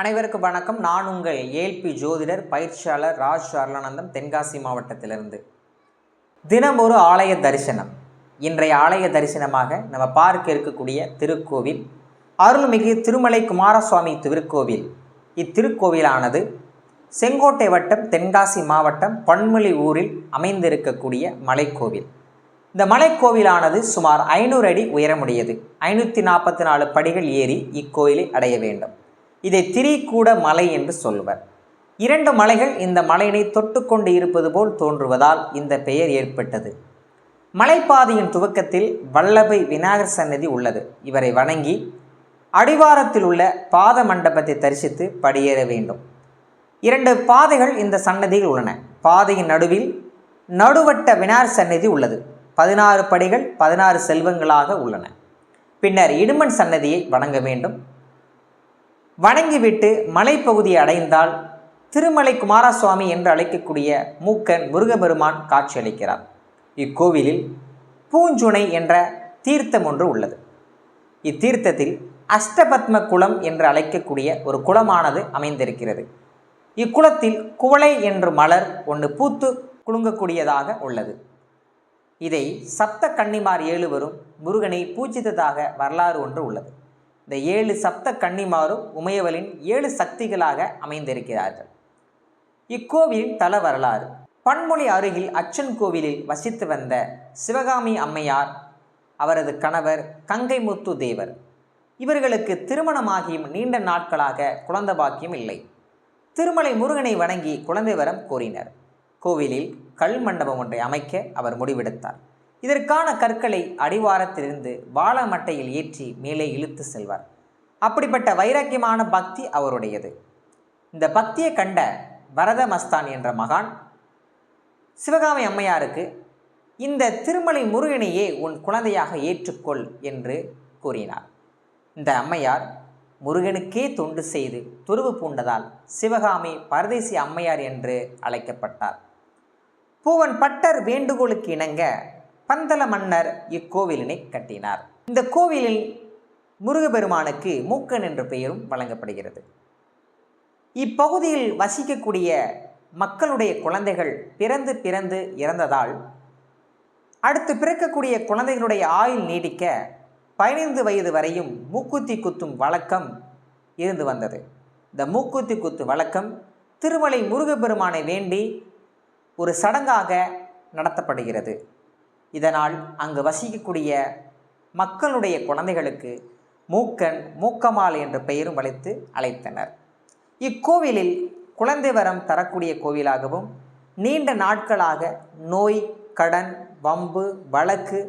அனைவருக்கும் வணக்கம். நான் உங்கள் ஏல்பி ஜோதிடர் பயிற்சியாளர் ராஜ் அருளானந்தம் தென்காசி மாவட்டத்திலிருந்து. தினம் ஒரு ஆலய தரிசனம். இன்றைய ஆலய தரிசனமாக நம்ம பார்க்க இருக்கக்கூடிய திருக்கோவில் அருள்மிகு திருமலை குமாரசுவாமி திருக்கோவில். இத்திருக்கோவிலானது செங்கோட்டை வட்டம் தென்காசி மாவட்டம் பன்மொழி ஊரில் அமைந்திருக்கக்கூடிய மலைக்கோவில். இந்த மலைக்கோவிலானது சுமார் ஐநூறு அடி உயரமுடையது. ஐநூற்றி நாற்பத்தி நாலு படிகள் ஏறி இக்கோயிலை அடைய வேண்டும். இதை திரிகூட மலை என்று சொல்வர். இரண்டு மலைகள் இந்த மலையினை தொட்டுக்கொண்டு இருப்பது போல் தோன்றுவதால் இந்த பெயர் ஏற்பட்டது. மலைப்பாதையின் துவக்கத்தில் வல்லபை விநாயகர் சன்னதி உள்ளது. இவரை வணங்கி அடிவாரத்தில் உள்ள பாத மண்டபத்தை தரிசித்து படியேற வேண்டும். இரண்டு பாதைகள் இந்த சன்னதியில் உள்ளன. பாதையின் நடுவில் நடுவட்ட விநாயகர் சன்னதி உள்ளது. பதினாறு படிகள் பதினாறு செல்வங்களாக உள்ளன. பின்னர் இடுமன் சன்னதியை வணங்க வேண்டும். வணங்கிவிட்டு மலைப்பகுதியை அடைந்தால் திருமலை குமாரசுவாமி என்று அழைக்கக்கூடிய மூக்கன் முருகபெருமான் காட்சியளிக்கிறார். இக்கோவிலில் பூஞ்சுனை என்ற தீர்த்தம் ஒன்று உள்ளது. இத்தீர்த்தத்தில் அஷ்டபத்ம குளம் என்று அழைக்கக்கூடிய ஒரு குளமானது அமைந்திருக்கிறது. இக்குளத்தில் குவளை என்று மலர் ஒன்று பூத்து குலுங்கக்கூடியதாக உள்ளது. இதை சப்த கன்னிமார் ஏழு வரும் முருகனை பூஜித்ததாக வரலாறு ஒன்று உள்ளது. இந்த ஏழு சப்த கன்னிமாரும் உமையவளின் ஏழு சக்திகளாக அமைந்திருக்கிறார்கள். இக்கோவிலின் தல வரலாறு. பன்மொழி அருகில் அச்சன் கோவிலில் வசித்து வந்த சிவகாமி அம்மையார் அவரது கணவர் கங்கைமுத்து தேவர். இவர்களுக்கு திருமணமாகியும் நீண்ட நாட்களாக குழந்தை பாக்கியம் இல்லை. திருமலை முருகனை வணங்கி குழந்தை வரம் கோரினர். கோவிலில் கல் மண்டபம் ஒன்றை அமைக்க அவர் முடிவெடுத்தார். இதற்கான கற்களை அடிவாரத்திலிருந்து வாழமட்டையில் ஏற்றி மேலே இழுத்து செல்வார். அப்படிப்பட்ட வைராக்கியமான பக்தி அவருடையது. இந்த பக்தியை கண்ட வரத மஸ்தான் என்ற மகான் சிவகாமி அம்மையாருக்கு இந்த திருமலை முருகனையே உன் குழந்தையாக ஏற்றுக்கொள் என்று கூறினார். இந்த அம்மையார் முருகனுக்கே தொண்டு செய்து துருவு பூண்டதால் சிவகாமி பரதேசி அம்மையார் என்று அழைக்கப்பட்டார். பூவன் பட்டர் வேண்டுகோளுக்கு இணங்க பந்தல மன்னர் இக்கோவிலினை கட்டினார். இந்த கோவிலில் முருகபெருமானுக்கு மூக்கன் என்ற பெயரும் வழங்கப்படுகிறது. இப்பகுதியில் வசிக்கக்கூடிய மக்களுடைய குழந்தைகள் பிறந்து பிறந்து இறந்ததால் அடுத்து பிறக்கக்கூடிய குழந்தைகளுடைய ஆயுள் நீடிக்க பதினைந்து வயது வரையும் மூக்குத்தி குத்தும் வழக்கம் இருந்து வந்தது. இந்த மூக்குத்தி குத்து வழக்கம் திருமலை முருகப்பெருமானை வேண்டி ஒரு சடங்காக நடத்தப்படுகிறது. இதனால் அங்கு வசிக்கக்கூடிய மக்களுடைய குழந்தைகளுக்கு மூக்கன் மூக்கமால் என்ற பெயரும் அழைத்து அழைத்தனர். இக்கோவிலில் குழந்தை வரம் தரக்கூடிய கோவிலாகவும் நீண்ட நாட்களாக நோய் கடன் வம்பு வழக்கு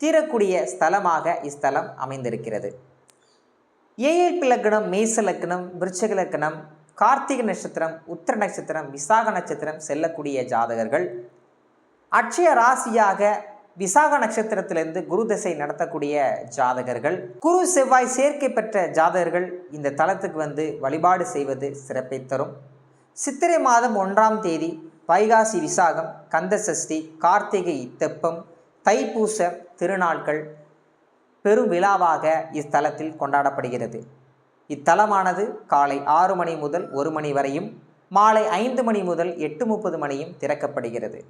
தீரக்கூடிய ஸ்தலமாக இஸ்தலம் அமைந்திருக்கிறது. ஏஎல்பி லக்னம் மேச லக்னம் விருச்சக லக்னம் கார்த்திகை நட்சத்திரம் உத்திர நட்சத்திரம் விசாக நட்சத்திரம் செல்லக்கூடிய ஜாதகர்கள் அட்சய ராசியாக விசாக நட்சத்திரத்திலிருந்து குரு தசை நடத்தக்கூடிய ஜாதகர்கள் குரு செவ்வாய் சேர்க்கை பெற்ற ஜாதகர்கள் இந்த தலத்துக்கு வந்து வழிபாடு செய்வது சிறப்பை தரும். சித்திரை மாதம் ஒன்றாம் தேதி வைகாசி விசாகம் கந்த சஷ்டி கார்த்திகை தெப்பம் தைப்பூச திருநாட்கள் பெரும் விழாவாக இத்தலத்தில் கொண்டாடப்படுகிறது. இத்தலமானது காலை ஆறு மணி முதல் ஒரு மணி வரையும் மாலை ஐந்து மணி முதல் எட்டு முப்பது மணியும் திறக்கப்படுகிறது.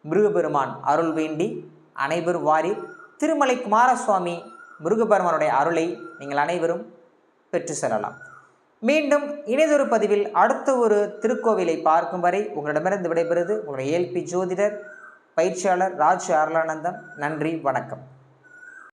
முருகபெருமான் அருள் வேண்டி அனைவரும் வாரி திருமலை குமாரசுவாமி முருகபெருமானுடைய அருளை நீங்கள் அனைவரும் பெற்று செல்லலாம். மீண்டும் இணையதொரு பதிவில் அடுத்த ஒரு திருக்கோவிலை பார்க்கும் வரை உங்களிடமிருந்து விடைபெறுவது உங்களுடைய ஏல்பி ஜோதிடர் பயிற்சியாளர் ராஜ் அருளானந்தம். நன்றி வணக்கம்.